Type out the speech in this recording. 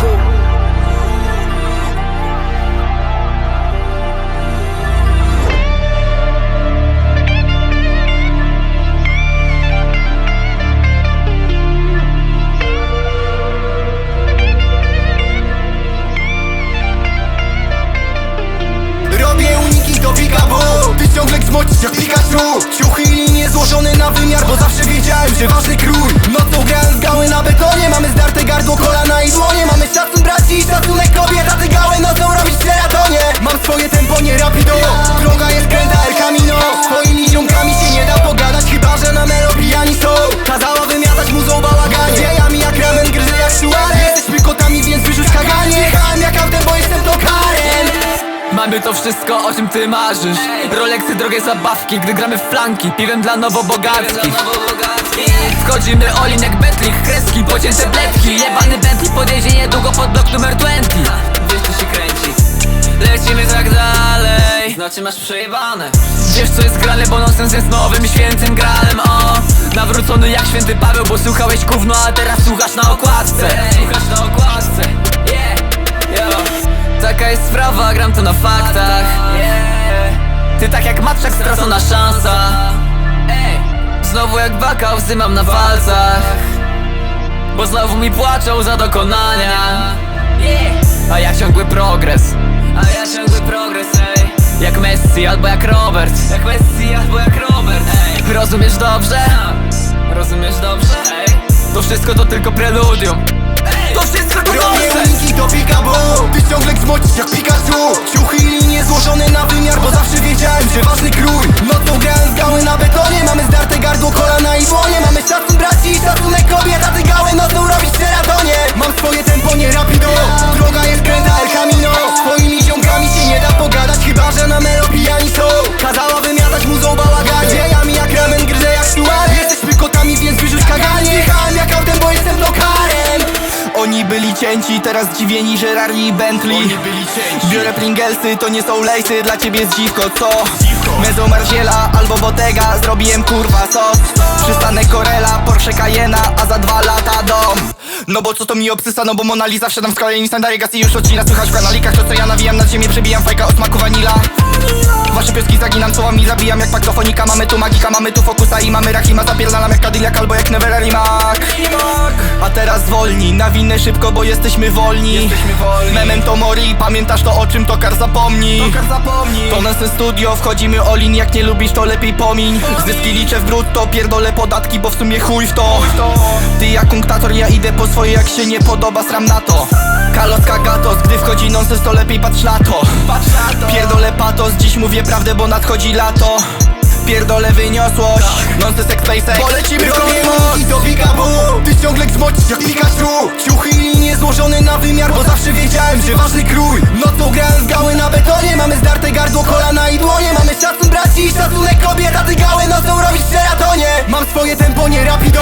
cool. To wszystko, o czym ty marzysz. Rolexy, drogie zabawki, gdy gramy w flanki Piwem dla nowobogackich. Wchodzimy olin jak Bentley, kreski, pocięte bledki. Jebany Bentley podjedzie niedługo pod blok numer 20 Wiesz co się kręci. Lecimy tak dalej. Znaczy masz przejebane. Wiesz co jest grane, bo nonsens jest nowym świętym gralem. O, nawrócony jak święty Paweł, bo słuchałeś gówno, a teraz słuchasz na okładce. Słuchasz na okładce, Taka jest sprawa, gram to na faktach. Ty tak jak matczak, stracona szansa. Znowu jak baka, łzy mam na palcach. Bo znowu mi płaczą za dokonania. A ja ciągły progres. A ja ciągły progres, ej. Jak Messi albo jak Robert. Jak Messi albo jak Robert, ej. Rozumiesz dobrze? Rozumiesz dobrze? Ej. To wszystko to tylko preludium do Pikabu Ty ciągle gzmocisz jak cięci, teraz zdziwieni, że rarli i Bentley. Biorę Pringlesy, to nie są lejsy, dla ciebie jest dziwko, co? Mezzo Margiela albo Bottega, zrobiłem kurwa sos Przystanek Corella, Porsche Cayena, a za dwa lata dom. No bo co to mi obsysa, no bo Mona Lisa Wsiadam w kolejny standard, i już odcina Słychać w kanalikach, to co ja nawijam nad ziemię Przebijam fajka o smaku vanilla Wasze pioski zaginam, słowami zabijam jak paktofonika. Mamy tu magika, mamy tu fokusa i mamy rachima Zapierdalam jak Cadillac albo jak Never Rimak A teraz zwolnij, nawinę szybko, bo jesteśmy wolni. Memento mori, pamiętasz to o czym Tokar zapomni. To nasze studio, wchodzimy olin Jak nie lubisz to lepiej pomiń. Zyski liczę w brutto, pierdolę podatki Bo w sumie chuj w to. Ty jak kunktator, ja idę po swoje Jak się nie podoba, sram na to. Kaloska gatos, gdy wchodzi nonsens to lepiej patrz lato Pierdolę patos, dziś mówię prawdę, bo nadchodzi lato. Pierdolę wyniosłość. Nonsens jak SpaceX. Polecimy w kosmos do Pikabu Ty ciągle gzmocisz jak Pikachu. Ciuchy i linie złożone na wymiar Bo zawsze wiedziałem, że ważny krój. Nocą grałem w gały na betonie. Mamy zdarte gardło, kolana i dłonie. Mamy szacun braci i szacunek kobiet A ty gały nocą robić w Mam swoje tempo, nie rapido